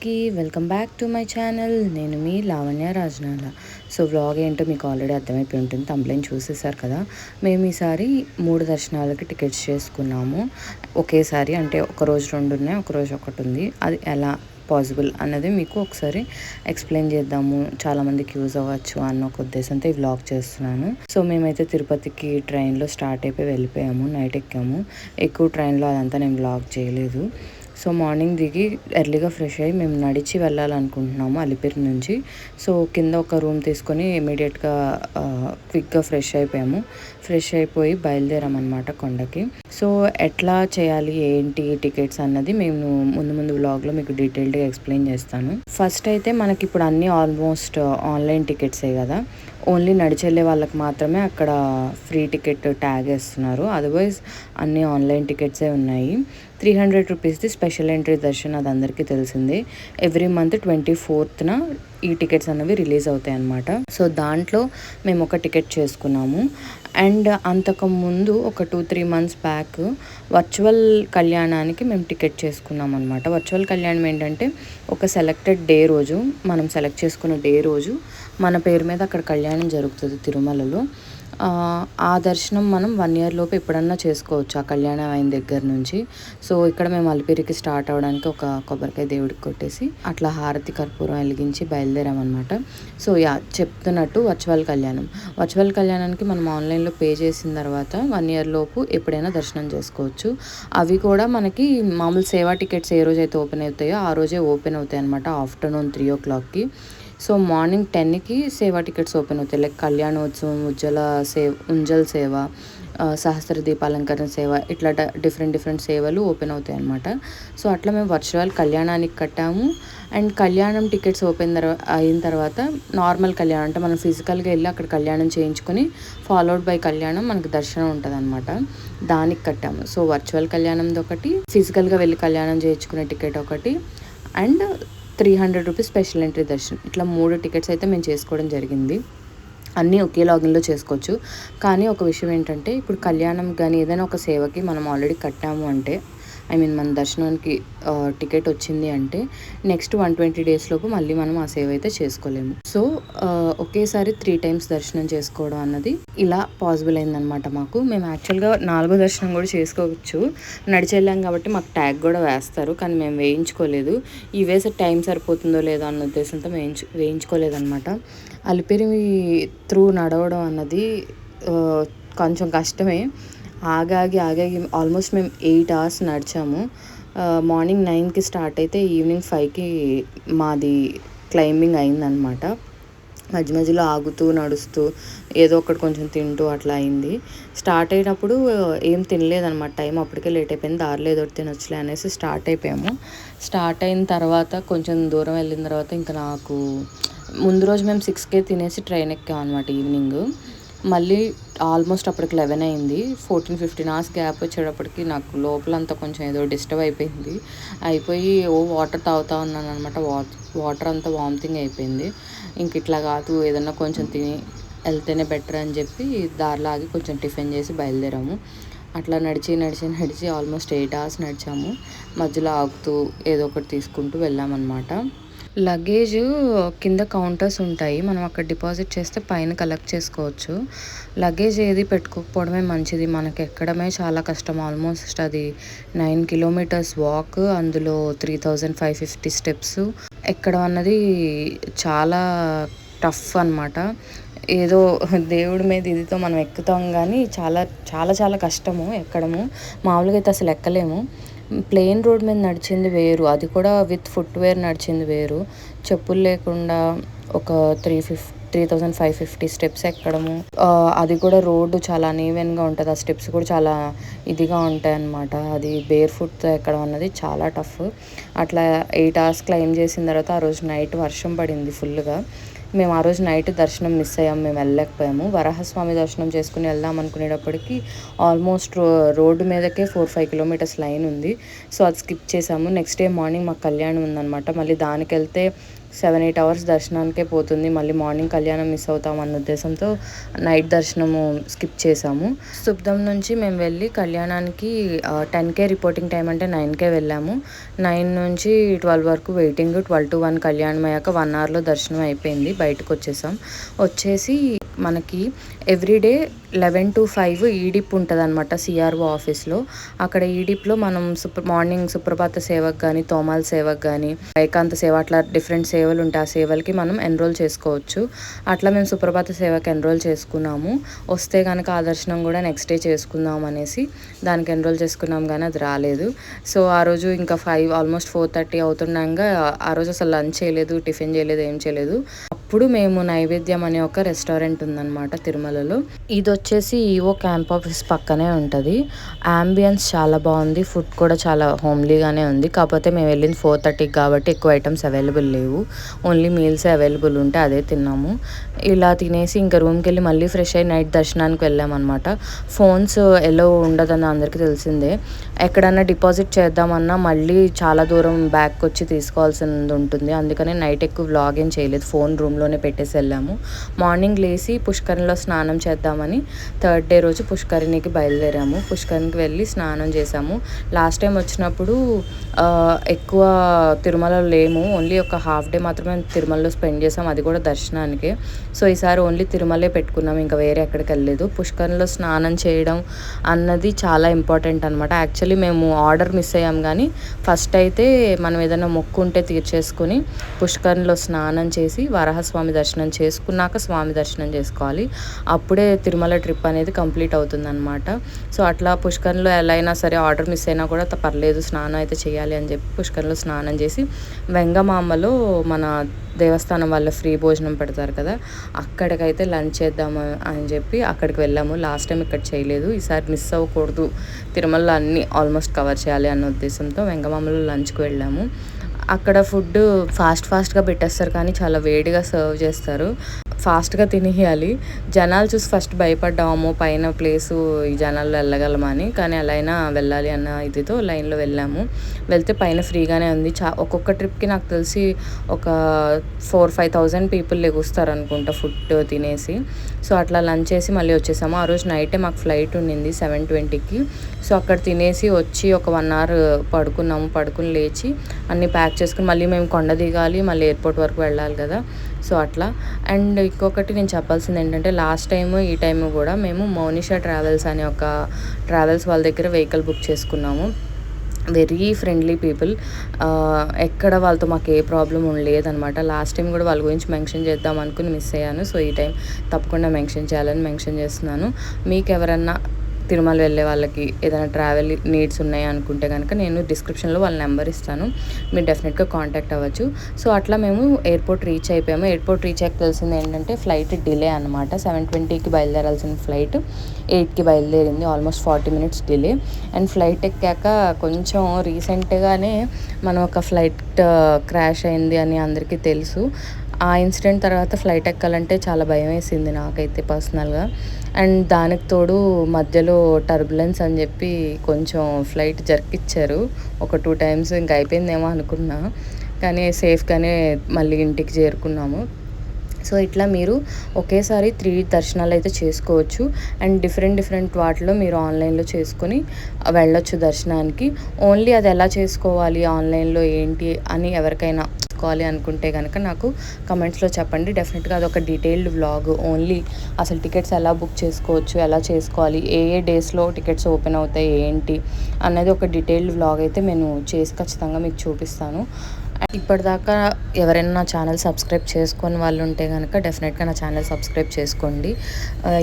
అందరికీ welcome back to my channel. నేను మీ లావణ్య రాజనాల. సో వ్లాగ్ ఏంటో మీకు ఆల్రెడీ అర్థమైపోయి ఉంటుంది. కంప్లైంట్ చూసేసారు కదా. మేము ఈసారి మూడు దర్శనాలకి టికెట్స్ చేసుకున్నాము. ఒకేసారి అంటే ఒక రోజు రెండు ఉన్నాయి ఒక రోజు ఒకటి ఉంది. అది ఎలా పాసిబుల్ అన్నది మీకు ఒకసారి ఎక్స్ప్లెయిన్ చేద్దాము. చాలామందికి యూజ్ అవ్వచ్చు అన్న ఒక ఉద్దేశంతో ఈ వ్లాగ్ చేస్తున్నాను. సో మేమైతే తిరుపతికి ట్రైన్లో స్టార్ట్ అయిపోయి వెళ్ళిపోయాము. నైట్ ఎక్కాము. ఎక్కువ ట్రైన్లో అదంతా నేను వ్లాగ్ చేయలేదు. సో మార్నింగ్ దిగి ఎర్లీగా ఫ్రెష్ అయ్యి మేము నడిచి వెళ్ళాలనుకుంటున్నాము అలిపిరి నుంచి. సో కింద ఒక రూమ్ తీసుకొని ఇమీడియట్గా క్విక్గా ఫ్రెష్ అయిపోయాము. ఫ్రెష్ అయిపోయి బయలుదేరామన్నమాట కొండకి. సో ఎట్లా చేయాలి ఏంటి టికెట్స్ అన్నది మేము ముందు ముందు వ్లాగ్లో మీకు డీటెయిల్డ్గా ఎక్స్ప్లెయిన్ చేస్తాను. ఫస్ట్ అయితే మనకి ఇప్పుడు అన్నీ ఆల్మోస్ట్ ఆన్లైన్ టికెట్సే కదా. ఓన్లీ నడిచెళ్ళే వాళ్ళకి మాత్రమే అక్కడ ఫ్రీ టికెట్ ట్యాగ్ వేస్తున్నారు. అదర్వైజ్ అన్నీ ఆన్లైన్ టికెట్సే ఉన్నాయి. త్రీ హండ్రెడ్ రూపీస్ది స్పెషల్ ఎంట్రీ దర్శన్ అది అందరికీ తెలిసిందే. ఎవ్రీ మంత్ ట్వంటీ ఫోర్త్న ఈ టికెట్స్ అనేవి రిలీజ్ అవుతాయి అన్నమాట. సో దాంట్లో మేము ఒక టికెట్ చేసుకున్నాము. అండ్ అంతకు ముందు ఒక two three months back virtual కళ్యాణానికి మేము టికెట్ చేసుకున్నాం అనమాట వర్చువల్ కళ్యాణం ఏంటంటే ఒక సెలెక్టెడ్ డే రోజు మనం సెలెక్ట్ చేసుకున్న డే రోజు మన పేరు మీద అక్కడ కళ్యాణం జరుగుతుంది తిరుమలలో. ఆ దర్శనం మనం వన్ ఇయర్ లోపు ఎప్పుడన్నా చేసుకోవచ్చు ఆ కళ్యాణం అయిన దగ్గర నుంచి. సో ఇక్కడ మేము అలిపిరికి స్టార్ట్ అవ్వడానికి ఒక కొబ్బరికాయ దేవుడికి కొట్టేసి అట్లా హారతి కర్పూరం వెలిగించి బయలుదేరామన్నమాట. సో యా చెప్తున్నట్టు వర్చువల్ కళ్యాణం. వర్చువల్ కళ్యాణానికి మనం ఆన్లైన్లో పే చేసిన తర్వాత వన్ ఇయర్ లోపు ఎప్పుడైనా దర్శనం చేసుకోవచ్చు. అవి కూడా మనకి మామూలు సేవా టికెట్స్ ఏ రోజైతే ఓపెన్ అవుతాయో ఆ రోజే ఓపెన్ అవుతాయి అనమాట ఆఫ్టర్నూన్ త్రీ ఓ క్లాక్కి సో మార్నింగ్ టెన్కి సేవా టికెట్స్ ఓపెన్ అవుతాయి. లైక్ కళ్యాణోత్సవం ఉజ్జల సేవ ఉంజల్ సేవ సహస్ర దీపాలంకరణ సేవ ఇట్లా డిఫరెంట్ డిఫరెంట్ సేవలు ఓపెన్ అవుతాయి అనమాట సో అట్లా మేము వర్చువల్ కళ్యాణానికి కట్టాము. అండ్ కళ్యాణం టికెట్స్ ఓపెన్ అయిన తర్వాత నార్మల్ కళ్యాణం అంటే మనం ఫిజికల్గా వెళ్ళి అక్కడ కళ్యాణం చేయించుకొని ఫాలోడ్ బై కళ్యాణం మనకు దర్శనం ఉంటుంది అనమాట దానికి కట్టాము. సో వర్చువల్ కళ్యాణంది ఒకటి ఫిజికల్గా వెళ్ళి కళ్యాణం చేయించుకునే టికెట్ ఒకటి. And three hundred rupees special entry దర్శనం. ఇట్లా మూడు టికెట్స్ అయితే మేము చేసుకోవడం జరిగింది. అన్నీ ఒకే లాగిన్లో చేసుకోవచ్చు. కానీ ఒక విషయం ఏంటంటే ఇప్పుడు కళ్యాణం కానీ ఏదైనా ఒక సేవకి మనం ఆల్రెడీ కట్టాము అంటే ఐ మీన్ మన దర్శనానికి టికెట్ వచ్చింది అంటే నెక్స్ట్ వన్ ట్వంటీ డేస్ లోపు మళ్ళీ మనం ఆ సేవ్ అయితే చేసుకోలేము. సో ఒకేసారి త్రీ టైమ్స్ దర్శనం చేసుకోవడం అన్నది ఇలా పాసిబుల్ అయిందనమాట మాకు. మేము యాక్చువల్గా నాలుగో దర్శనం కూడా చేసుకోవచ్చు. నడిచి వెళ్ళాం కాబట్టి మాకు ట్యాగ్ కూడా వేస్తారు. కానీ మేము వేయించుకోలేదు. ఈ వేసే టైం సరిపోతుందో లేదో అన్న ఉద్దేశంతో వేయించు వేయించుకోలేదన్నమాట. అలిపిరి త్రూ నడవడం అన్నది కొంచెం కష్టమే. ఆగాగి ఆగాగి ఆల్మోస్ట్ మేము ఎయిట్ అవర్స్ నడిచాము. మార్నింగ్ నైన్కి స్టార్ట్ అయితే ఈవినింగ్ ఫైవ్కి మాది క్లైంబింగ్ అయిందనమాట మధ్య మధ్యలో ఆగుతూ నడుస్తూ ఏదో ఒకటి కొంచెం తింటూ అట్లా అయింది. స్టార్ట్ అయినప్పుడు ఏం తినలేదనమాట టైం అప్పటికే లేట్ అయిపోయింది. దారిలో ఏదో తినొచ్చులే అనేసి స్టార్ట్ అయిపోయాము. స్టార్ట్ అయిన తర్వాత కొంచెం దూరం వెళ్ళిన తర్వాత ఇంకా నాకు ముందు రోజు మేము సిక్స్కే తినేసి ట్రైన్ ఎక్కాం అనమాట ఈవినింగ్ మళ్ళీ ఆల్మోస్ట్ అప్పటికి లెవెన్ అయింది. ఫోర్టీన్ ఫిఫ్టీన్ అవర్స్ గ్యాప్ వచ్చేటప్పటికి నాకు లోపలంతా కొంచెం ఏదో డిస్టర్బ్ అయిపోయింది. అయిపోయి ఓ వాటర్ తాగుతా ఉన్నాను అనమాట వాటర్ అంతా వామిటింగ్ అయిపోయింది. ఇంక ఇట్లా కాదు ఏదన్నా కొంచెం తిని వెళ్తేనే బెటర్ అని చెప్పి దారిలాగి కొంచెం టిఫిన్ చేసి బయలుదేరాము. అట్లా నడిచి నడిచి నడిచి ఆల్మోస్ట్ ఎయిట్ అవర్స్ నడిచాము. మధ్యలో ఆగుతూ ఏదో ఒకటి తీసుకుంటూ వెళ్ళామన్నమాట. లగేజ్ కింద కౌంటర్స్ ఉంటాయి. మనం అక్కడ డిపాజిట్ చేస్తే పైన కలెక్ట్ చేసుకోవచ్చు. లగేజ్ ఏది పెట్టుకోకపోవడమే మంచిది. మనకి ఎక్కడమే చాలా కష్టం. ఆల్మోస్ట్ అది నైన్ కిలోమీటర్స్ వాక్ అందులో three thousand five fifty steps ఎక్కడం అన్నది చాలా టఫ్ అనమాట ఏదో దేవుడి మీద ఇదితో మనం ఎక్కుతాం కానీ చాలా చాలా చాలా కష్టము ఎక్కడము. మామూలుగా అయితే అసలు ఎక్కలేము. ప్లెయిన్ రోడ్ మీద నడిచింది వేరు. అది కూడా విత్ ఫుట్వేర్ నడిచింది వేరు. చెప్పులు లేకుండా ఒక త్రీ ఫిఫ్ three thousand five fifty steps ఎక్కడము. అది కూడా రోడ్డు చాలా అనీవెన్గా ఉంటుంది. ఆ స్టెప్స్ కూడా చాలా ఇదిగా ఉంటాయి అన్నమాట. అది బేర్ ఫుట్ ఎక్కడం అన్నది చాలా టఫ్. అట్లా ఎయిట్ అవర్స్ క్లైమ్ చేసిన తర్వాత ఆ రోజు నైట్ వర్షం పడింది ఫుల్గా మేము ఆ రోజు నైట్ దర్శనం మిస్ అయ్యాము మేము వెళ్ళలేకపోయాము. వరాహస్వామి దర్శనం చేసుకుని వెళ్దాం అనుకునేటప్పటికి ఆల్మోస్ట్ రోడ్డు మీదకే ఫోర్ ఫైవ్ కిలోమీటర్స్ లైన్ ఉంది. సో అది స్కిప్ చేసాము. నెక్స్ట్ డే మార్నింగ్ మాకు కళ్యాణం ఉందన్నమాట. మళ్ళీ దానికి వెళ్తే సెవెన్ ఎయిట్ అవర్స్ దర్శనానికే పోతుంది. మళ్ళీ మార్నింగ్ కళ్యాణం మిస్ అవుతాం అన్న ఉద్దేశంతో నైట్ దర్శనము స్కిప్ చేసాము శుబ్దం నుంచి మేము వెళ్ళి కళ్యాణానికి టెన్కే రిపోర్టింగ్ టైం అంటే నైన్కే వెళ్ళాము. నైన్ నుంచి ట్వెల్వ్ వరకు వెయిటింగ్. ట్వెల్వ్ టు వన్ కళ్యాణం అయ్యాక వన్ అవర్లో దర్శనం అయిపోయింది. బయటకు వచ్చేసాం. వచ్చేసి మనకి ఎవ్రీడే లెవెన్ టు ఫైవ్ ఈడిప్ ఉంటుంది అనమాట సిఆర్ఓ ఆఫీస్లో అక్కడ ఈడిప్లో మనం సుప్ర మార్నింగ్ సుప్రభాత సేవకు కానీ తోమాల సేవకు కానీ ఏకాంత సేవ అట్లా డిఫరెంట్ సేవలు ఉంటాయి. ఆ సేవలకి మనం ఎన్రోల్ చేసుకోవచ్చు. అట్లా మేము సుప్రభాత సేవకి ఎన్రోల్ చేసుకున్నాము. వస్తే కనుక ఆ దర్శనం కూడా నెక్స్ట్ డే చేసుకుందాం అనేసి దానికి ఎన్రోల్ చేసుకున్నాం కానీ అది రాలేదు. సో ఆ రోజు ఇంకా ఫైవ్ ఆల్మోస్ట్ ఫోర్ థర్టీ అవుతుండగా ఆ రోజు అసలు లంచ్ చేయలేదు టిఫిన్ చేయలేదు ఏం చేయలేదు. అప్పుడు మేము నైవేద్యం అనే ఒక రెస్టారెంట్ ఉందన్నమాట తిరుమలలో. ఇది వచ్చేసి ఈవో క్యాంప్ ఆఫీస్ పక్కనే ఉంటుంది. అంబియన్స్ చాలా బాగుంది. ఫుడ్ కూడా చాలా హోమ్లీగానే ఉంది. కాకపోతే మేము వెళ్ళింది ఫోర్ థర్టీకి కాబట్టి ఎక్కువ ఐటమ్స్ అవైలబుల్ లేవు. ఓన్లీ మీల్స్ అవైలబుల్ ఉంటే అదే తిన్నాము. ఇలా తినేసి ఇంకా రూమ్కి వెళ్ళి మళ్ళీ ఫ్రెష్ అయ్యి నైట్ దర్శనానికి వెళ్ళామన్నమాట. ఫోన్స్ ఎలా ఉండదని అందరికీ తెలిసిందే. ఎక్కడన్నా డిపాజిట్ చేద్దామన్నా మళ్ళీ చాలా దూరం బ్యాక్ వచ్చి తీసుకోవాల్సింది ఉంటుంది. అందుకనే నైట్ ఎక్కువ వ్లాగ్ ఏం చేయలేదు ఫోన్ రూమ్లోనే పెట్టేసి వెళ్ళాము. మార్నింగ్ లేచి పుష్కరిణిలో స్నానం చేద్దామని థర్డ్ డే రోజు పుష్కరిణికి బయలుదేరాము. పుష్కరిణికి వెళ్ళి స్నానం చేసాము లాస్ట్ టైం వచ్చినప్పుడు ఎక్కువ తిరుమలలో లేము. ఓన్లీ ఒక హాఫ్ డే మాత్రమే తిరుమలలో స్పెండ్ చేసాం అది కూడా దర్శనానికి. సో ఈసారి ఓన్లీ తిరుమలే పెట్టుకున్నాం. ఇంకా వేరే ఎక్కడికి వెళ్ళలేదు. పుష్కరిణిలో స్నానం చేయడం అన్నది చాలా ఇంపార్టెంట్ అనమాట యాక్చువల్లీ మేము ఆర్డర్ మిస్ అయ్యాం కానీ ఫస్ట్ అయితే మనం ఏదైనా మొక్కు ఉంటే తీర్చేసుకుని పుష్కరిణిలో స్నానం చేసి స్వామి దర్శనం చేసుకున్నాక స్వామి దర్శనం చేసుకోవాలి. అప్పుడే తిరుమల ట్రిప్ అనేది కంప్లీట్ అవుతుందన్నమాట. సో అట్లా పుష్కర్లో ఎలా అయినా సరే ఆర్డర్ మిస్ అయినా కూడా పర్లేదు స్నానం అయితే చేయాలి అని చెప్పి పుష్కరంలో స్నానం చేసి వెంగమామలో మన దేవస్థానం వాళ్ళ ఫ్రీ భోజనం పెడతారు కదా అక్కడికైతే లంచ్ చేద్దాము అని చెప్పి అక్కడికి వెళ్ళాము. లాస్ట్ టైం ఇక్కడ చేయలేదు. ఈసారి మిస్ అవ్వకూడదు. తిరుమలలో అన్నీ ఆల్మోస్ట్ కవర్ చేయాలి అన్న ఉద్దేశంతో వెంగమామలో లంచ్కి వెళ్ళాము. అక్కడ ఫుడ్ ఫాస్ట్ ఫాస్ట్గా పెట్టేస్తారు కానీ చాలా వేడిగా సర్వ్ చేస్తారు. ఫాస్ట్గా తినేయాలి. జనాలు చూసి ఫస్ట్ భయపడ్డాము పైన ప్లేసు ఈ జనాల్లో వెళ్ళగలమని కానీ అలా అయినా వెళ్ళాలి అన్న ఇదితో లైన్లో వెళ్ళాము. వెళ్తే పైన ఫ్రీగానే ఉంది. చా ఒక్కొక్క ట్రిప్కి నాకు తెలిసి ఒక ఫోర్ ఫైవ్ థౌజండ్ పీపుల్ లెగుస్తారు అనుకుంటా ఫుడ్ తినేసి. సో అట్లా లంచ్ చేసి మళ్ళీ వచ్చేసాము. ఆ రోజు నైటే మాకు ఫ్లైట్ ఉండింది సెవెన్ ట్వంటీకి. సో అక్కడ తినేసి వచ్చి ఒక వన్ అవర్ పడుకున్నాము. పడుకుని లేచి అన్నీ ప్యాక్ చేసుకుని మళ్ళీ మేము కొండ దిగాలి. మళ్ళీ ఎయిర్పోర్ట్ వరకు వెళ్ళాలి కదా. సో అట్లా. అండ్ ఇంకొకటి నేను చెప్పాల్సింది ఏంటంటే లాస్ట్ టైము ఈ టైము కూడా మేము మౌనిషా ట్రావెల్స్ అనే ఒక ట్రావెల్స్ వాళ్ళ దగ్గర వెహికల్ బుక్ చేసుకున్నాము. వెరీ ఫ్రెండ్లీ పీపుల్ ఎక్కడ వాళ్ళతో మాకు ఏ ప్రాబ్లం లేదనమాట. లాస్ట్ టైం కూడా వాళ్ళ గురించి మెన్షన్ చేద్దాం అనుకుని మిస్ అయ్యాను. సో ఈ టైం తప్పకుండా మెన్షన్ చేయాలని మెన్షన్ చేస్తున్నాను. మీకు ఎవరన్నా తిరుమల వెళ్ళే వాళ్ళకి ఏదైనా ట్రావెల్ నీడ్స్ ఉన్నాయి అనుకుంటే కనుక నేను డిస్క్రిప్షన్లో వాళ్ళ నెంబర్ ఇస్తాను. మీరు డెఫినెట్గా కాంటాక్ట్ అవ్వచ్చు. సో అట్లా మేము ఎయిర్పోర్ట్ రీచ్ అయిపోయాము. ఎయిర్పోర్ట్ రీచ్ అయ్యాక తెలిసింది ఏంటంటే ఫ్లైట్ డిలే అనమాట సెవెన్ ట్వంటీకి బయలుదేరాల్సిన ఫ్లైట్ ఎయిట్కి బయలుదేరింది. Almost forty minutes delay and flight ఎక్కాక కొంచెం రీసెంట్గానే మనం ఒక ఫ్లైట్ క్రాష్ uh, అయింది అని అందరికీ తెలుసు. ఆ ఇన్సిడెంట్ తర్వాత ఫ్లైట్ ఎక్కాలంటే చాలా భయం వేసింది నాకైతే పర్సనల్గా. అండ్ దానికి తోడు మధ్యలో టర్బులెన్స్ అని చెప్పి కొంచెం ఫ్లైట్ జరికిచ్చారు ఒక టూ టైమ్స్ ఇంకా అయిపోయిందేమో అనుకున్నా. కానీ సేఫ్గానే మళ్ళీ ఇంటికి చేరుకున్నాము. సో ఇట్లా మీరు ఒకేసారి త్రీ దర్శనాలు అయితే చేసుకోవచ్చు. అండ్ డిఫరెంట్ డిఫరెంట్ వాటిలో మీరు ఆన్లైన్లో చేసుకొని వెళ్ళొచ్చు దర్శనానికి. ఓన్లీ అది ఎలా చేసుకోవాలి ఆన్లైన్లో ఏంటి అని ఎవరికైనా చేసుకోవాలి అనుకుంటే కనుక నాకు కమెంట్స్లో చెప్పండి. డెఫినెట్గా అదొక డీటెయిల్డ్ వ్లాగ్ ఓన్లీ. అసలు టికెట్స్ ఎలా బుక్ చేసుకోవచ్చు ఎలా చేసుకోవాలి ఏ ఏ డేస్లో టికెట్స్ ఓపెన్ అవుతాయి ఏంటి అనేది ఒక డీటెయిల్డ్ వ్లాగ్ అయితే నేను చేసి ఖచ్చితంగా మీకు చూపిస్తాను. ఇప్పటిదాకా ఎవరైనా నా ఛానల్ సబ్స్క్రైబ్ చేసుకొని వాళ్ళు ఉంటే కనుక డెఫినెట్గా నా ఛానల్ సబ్స్క్రైబ్ చేసుకోండి.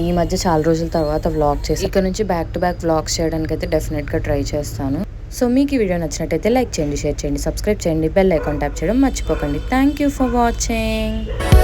ఈ మధ్య చాలా రోజుల తర్వాత వ్లాగ్ చేసి. ఇక్కడ నుంచి బ్యాక్ టు బ్యాక్ వ్లాగ్స్ చేయడానికి అయితే డెఫినెట్గా ట్రై చేస్తాను. సో మీకు ఈ వీడియో నచ్చినట్టయితే లైక్ చేయండి షేర్ చేయండి సబ్స్క్రైబ్ చేయండి బెల్ ఐకాన్ ట్యాప్ చేయడం మర్చిపోకండి. Thank you for watching